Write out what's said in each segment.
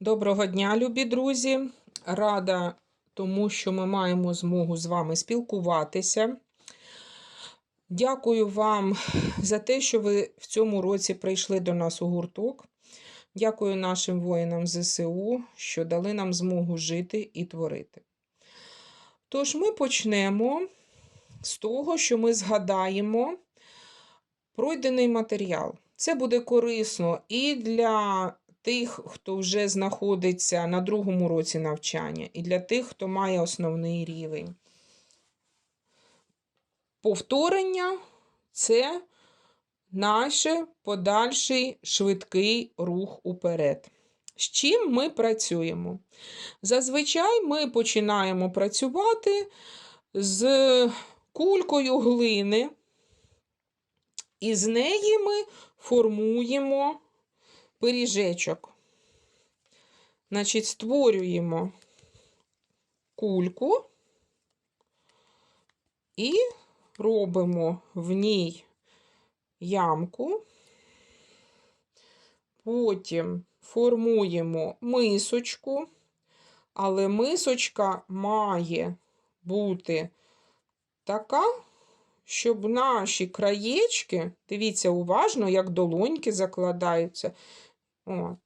Доброго дня, любі друзі! Рада тому, що ми маємо змогу з вами спілкуватися. Дякую вам за те, що ви в цьому році прийшли до нас у гурток. Дякую нашим воїнам ЗСУ, що дали нам змогу жити і творити. Тож ми почнемо з того, що ми згадаємо пройдений матеріал. Це буде корисно і для тих, хто вже знаходиться на другому році навчання, і для тих, хто має основний рівень. Повторення це наш подальший швидкий рух уперед. З чим ми працюємо? Зазвичай ми починаємо працювати з кулькою глини, і з неї ми формуємо пиріжечок. Значить, створюємо кульку і робимо в ній ямку, потім формуємо мисочку, але мисочка має бути така, щоб наші краєчки, дивіться уважно, як долоньки закладаються, От.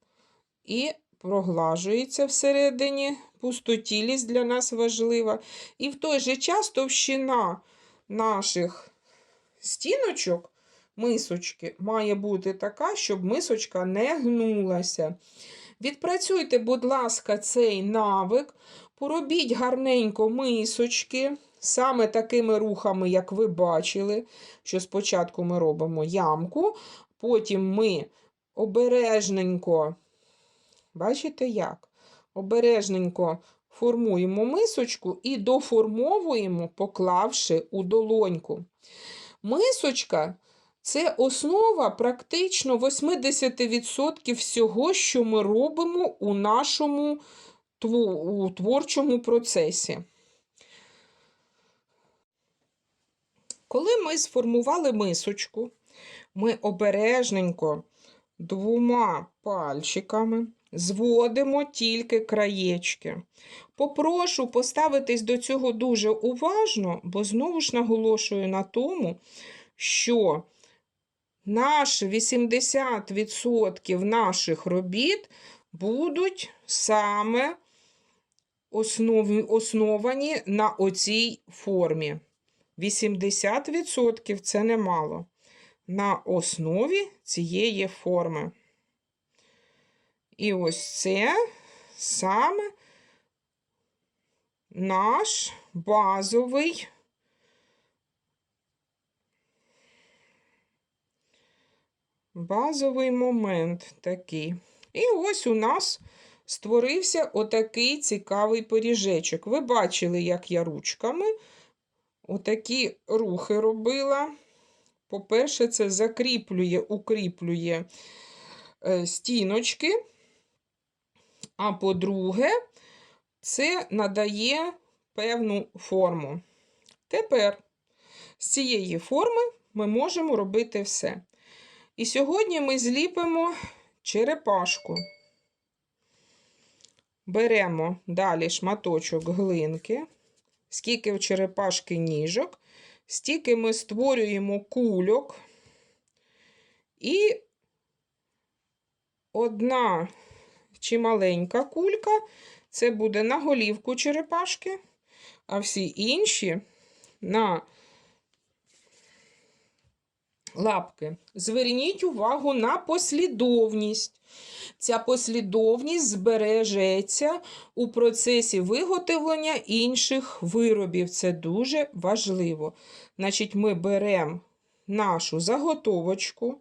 І проглажується всередині, пустотілість для нас важлива. І в той же час товщина наших стіночок, мисочки, має бути така, щоб мисочка не гнулася. Відпрацюйте, будь ласка, цей навик, поробіть гарненько мисочки, саме такими рухами, як ви бачили, що спочатку ми робимо ямку, потім ми обережненько, бачите як? Обережненько формуємо мисочку і доформовуємо, поклавши у долоньку. Мисочка це основа практично 80% всього, що ми робимо у нашому у творчому процесі. Коли ми сформували мисочку, ми обережненько двома пальчиками зводимо тільки краєчки. Попрошу поставитись до цього дуже уважно, бо знову ж наголошую на тому, що наш 80% наших робіт будуть саме основані на оцій формі. 80% це немало на основі цієї форми. І ось це саме наш базовий базовий момент такий. І ось у нас створився отакий цікавий пиріжечок. Ви бачили, як я ручками отакі рухи робила. По-перше, це закріплює, укріплює е, стіночки. А по-друге, це надає певну форму. Тепер з цієї форми ми можемо робити все. І сьогодні ми зліпимо черепашку. Беремо далі шматочок глинки, скільки в черепашки ніжок, стільки ми створюємо кульок. І одна чималенька кулька це буде на голівку черепашки, а всі інші на лапки. Зверніть увагу на послідовність. Ця послідовність збережеться у процесі виготовлення інших виробів. Це дуже важливо. Значить, ми беремо нашу заготовочку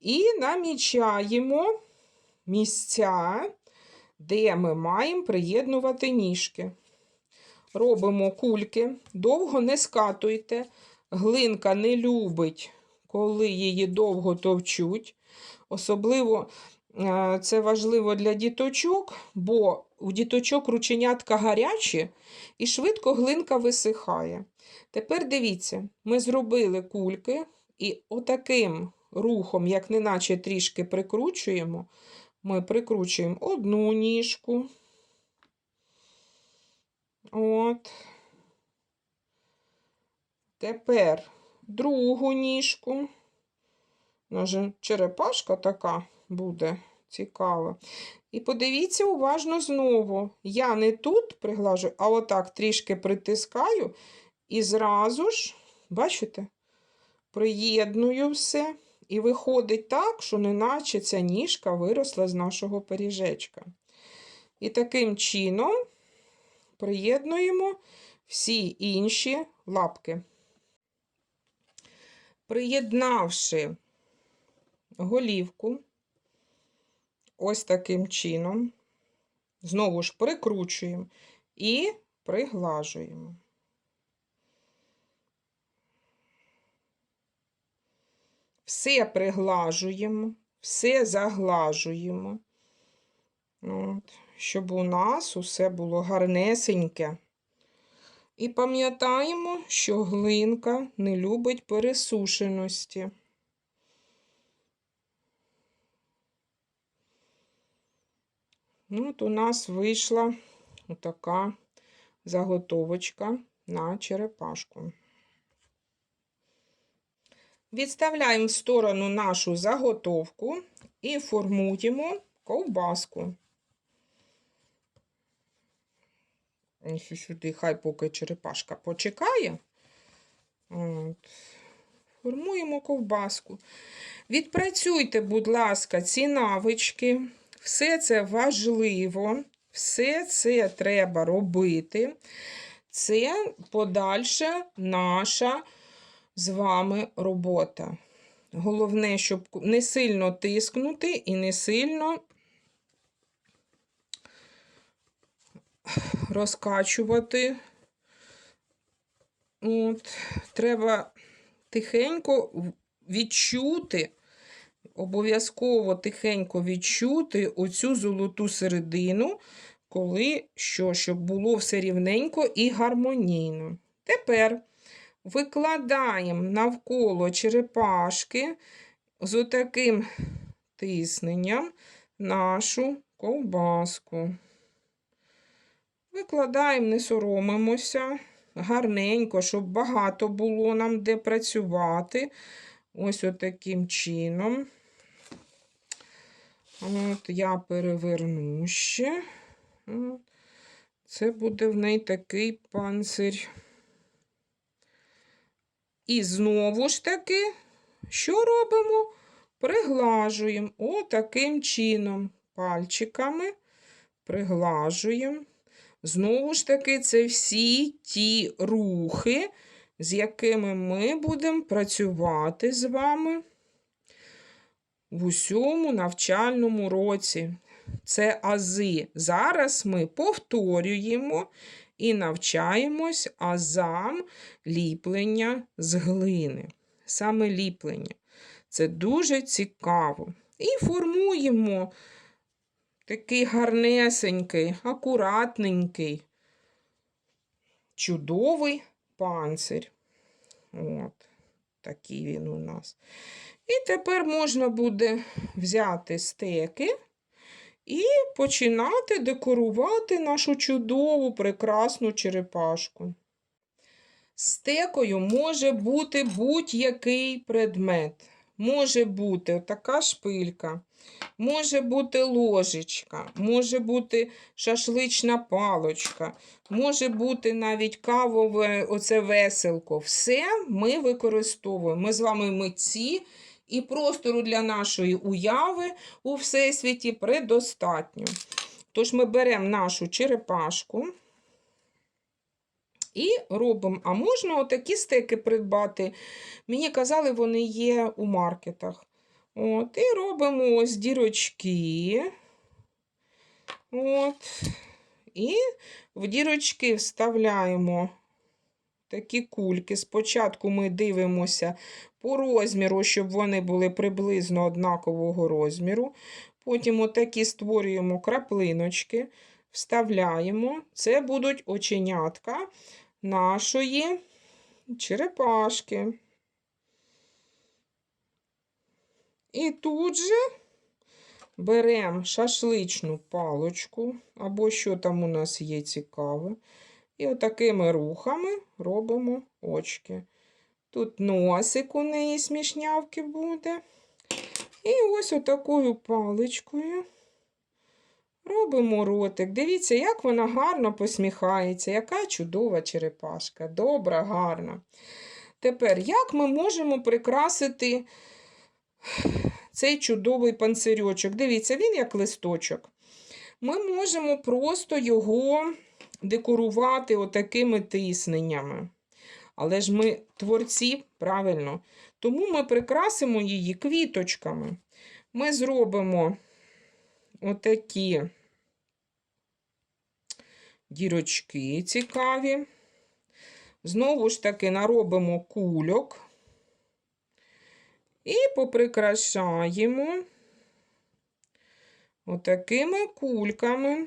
і намічаємо місця, де ми маємо приєднувати ніжки. Робимо кульки, довго не скатуйте, глинка не любить, коли її довго товчуть. Особливо е, це важливо для діточок, бо у діточок рученятка гарячі і швидко глинка висихає. Тепер дивіться, ми зробили кульки і отаким рухом, як неначе трішки прикручуємо, ми прикручуємо одну ніжку. От. Тепер другу ніжку. Може, черепашка така буде цікава. І подивіться уважно знову. Я не тут приглажу, а отак трішки притискаю і зразу ж, бачите, приєдную все. І виходить так, що неначе ця ніжка виросла з нашого пиріжечка. І таким чином приєднуємо всі інші лапки. Приєднавши голівку, ось таким чином, знову ж прикручуємо і приглажуємо. Все приглажуємо, все заглажуємо, От, щоб у нас усе було гарнесеньке. І пам'ятаємо, що глинка не любить пересушеності. От у нас вийшла така заготовочка на черепашку. Відставляємо в сторону нашу заготовку і формуємо ковбаску. Ось сюди, хай поки черепашка почекає. От. Формуємо ковбаску. Відпрацюйте, будь ласка, ці навички. Все це важливо, все це треба робити. Це подальша наша з вами робота. Головне, щоб не сильно тискнути і не сильно розкачувати. От, Треба тихенько відчути, обов'язково тихенько відчути оцю золоту середину, коли що, щоб було все рівненько і гармонійно. Тепер викладаємо навколо черепашки з отаким тисненням нашу ковбаску. Викладаємо, не соромимося, гарненько, щоб багато було нам де працювати. Ось отаким чином. От Я переверну ще. Це буде в неї такий панцир. І знову ж таки, що робимо? Приглажуємо отаким чином. Пальчиками приглажуємо. Знову ж таки, це всі ті рухи, з якими ми будемо працювати з вами в усьому навчальному році. Це ази. Зараз ми повторюємо і навчаємось азам ліплення з глини. Саме ліплення. Це дуже цікаво. І формуємо такий гарнесенький, акуратненький, чудовий панцир. От, такий він у нас. І тепер можна буде взяти стеки і починати декорувати нашу чудову, прекрасну черепашку. Стекою може бути будь-який предмет. Може бути така шпилька, може бути ложечка, може бути шашлична палочка, може бути навіть кавове оце веселко. Все ми використовуємо. Ми з вами митці і простору для нашої уяви у всесвіті предостатньо. Тож ми беремо нашу черепашку. І робимо. А можна отакі стеки придбати. Мені казали, вони є у маркетах. От, І робимо ось дірочки. От. І в дірочки вставляємо такі кульки. Спочатку ми дивимося по розміру, щоб вони були приблизно однакового розміру. Потім отакі створюємо краплиночки, вставляємо. Це будуть оченятка нашої черепашки. І тут же беремо шашличну палочку, або що там у нас є цікаве. І отакими рухами робимо очки. Тут носик у неї смішнявки буде. І ось отакою паличкою робимо ротик. Дивіться, як вона гарно посміхається, яка чудова черепашка. Добра, гарна. Тепер, як ми можемо прикрасити цей чудовий панцирьочок? Дивіться, він як листочок. Ми можемо просто його декорувати отакими тисненнями. Але ж ми творці, правильно. Тому ми прикрасимо її квіточками. Ми зробимо отакі дірочки цікаві. Знову ж таки наробимо кульок і поприкрашаємо отакими кульками.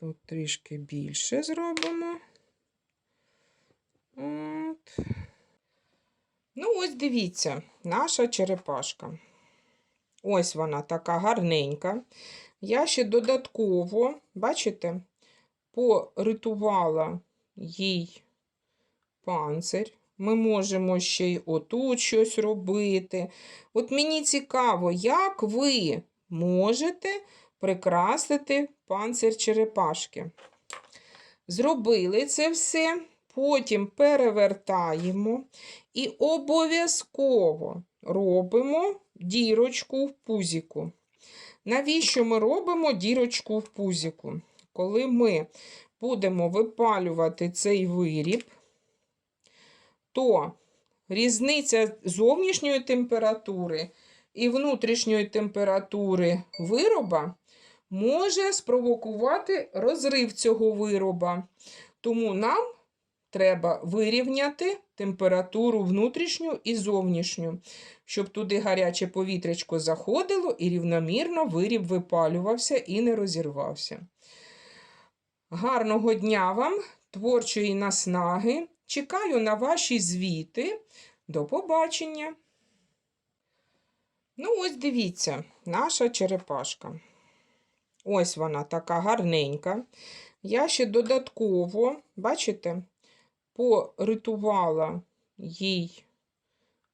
Тут трішки більше зробимо. От. Ну, ось дивіться, наша черепашка. Ось вона така гарненька. Я ще додатково, бачите, поритувала їй панцир. Ми можемо ще й отут щось робити. От мені цікаво, як ви можете прикрасити панцир черепашки. Зробили це все, потім перевертаємо і обов'язково робимо дірочку в пузіку. Навіщо ми робимо дірочку в пузіку? Коли ми будемо випалювати цей виріб, то різниця зовнішньої температури і внутрішньої температури вироба може спровокувати розрив цього вироба. Тому нам треба вирівняти температуру внутрішню і зовнішню, щоб туди гаряче повітрячко заходило і рівномірно виріб випалювався і не розірвався. Гарного дня вам, творчої наснаги! Чекаю на ваші звіти. До побачення! Ну, ось дивіться, наша черепашка. Ось вона така гарненька. Я ще додатково, бачите, поритувала їй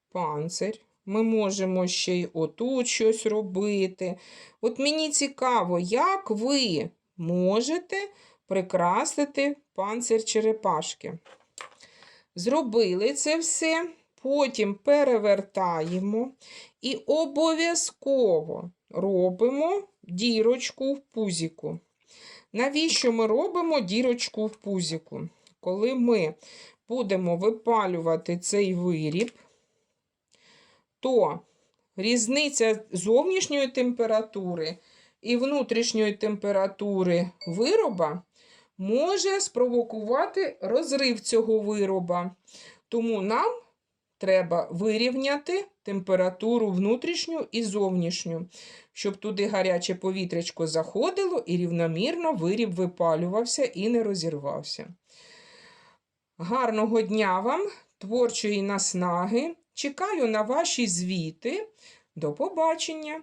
панцир. Ми можемо ще й отут щось робити. От мені цікаво, як ви можете прикрасити панцир черепашки. Зробили це все, потім перевертаємо і обов'язково робимо дірочку в пузіку. Навіщо ми робимо дірочку в пузіку? Коли ми будемо випалювати цей виріб, то різниця зовнішньої температури і внутрішньої температури вироба може спровокувати розрив цього вироба. Тому нам треба вирівняти температуру внутрішню і зовнішню, щоб туди гаряче повітрячко заходило і рівномірно виріб випалювався і не розірвався. Гарного дня вам, творчої наснаги! Чекаю на ваші звіти. До побачення!